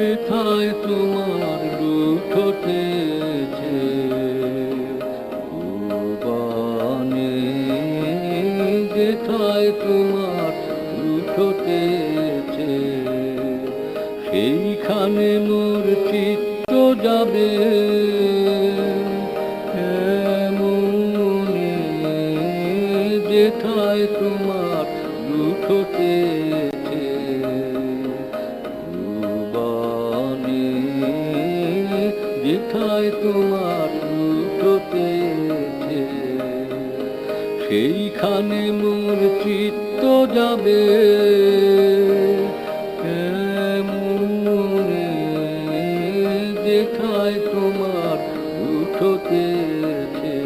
যেথায় তোমার ভুবনে যেথায় তোমার লুঠতেছে সেইখানে মোর চিত্ত যাবে। যেথায় তোমার লুঠতেছে যেথায় তোমার লুঠতেছে সেইখানে মোর চিত্ত যাবে। যেথায় তোমার উঠতেছে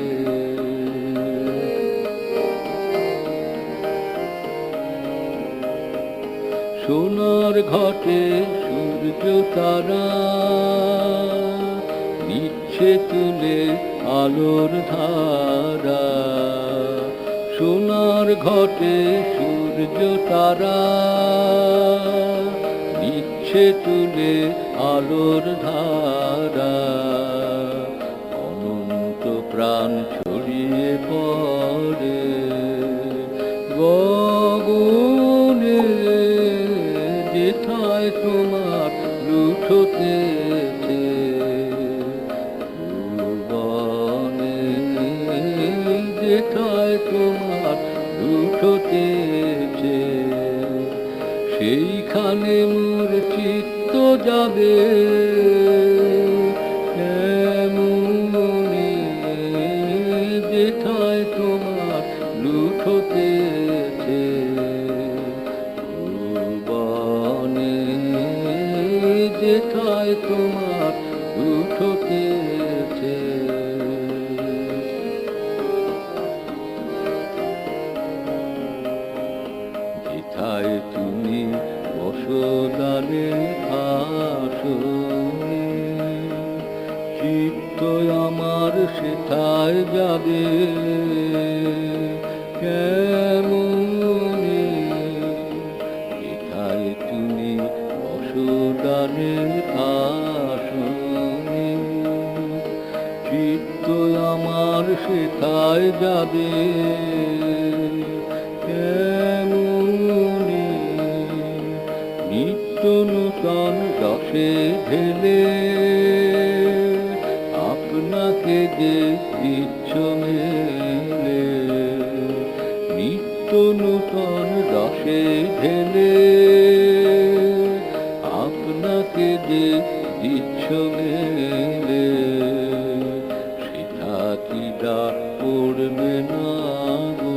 সোনার ঘটে সূর্য তারা নিচ্ছে তুলে আলোর ধারা। সোনার ঘটে সূর্য তারা। নিচ্ছে তুলে আলোর ধারা। তোমার লুঠতেছে সেইখানে মোর চিত্ত যাবে। যেথায় তোমার তোমার তুমি বসদানে আসনে চিত্ত আমার সেথায় যাবে, কেমনে? যেথায় তুমি বসদানে আসনে চিত্ত আমার সেথায় যাবে। নিত্য নূতন রসে ঢেলে আপনাকে যে ইচ্ছ মেলে। নিত্য নূতন রসে ঢেলে আপনাকে যে ইচ্ছ মেলে। সেটা কি ডাক পড়বে না গো?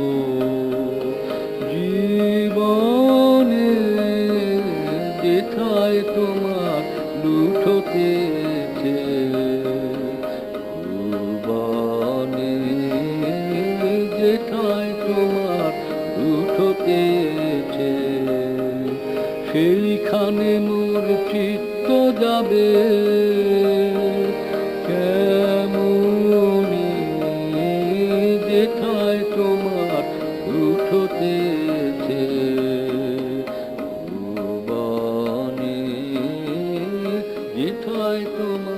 যেথায় তোমার লুঠতেছে সেইখানে মোর চিত্ত যাবে। যেথায় তোমার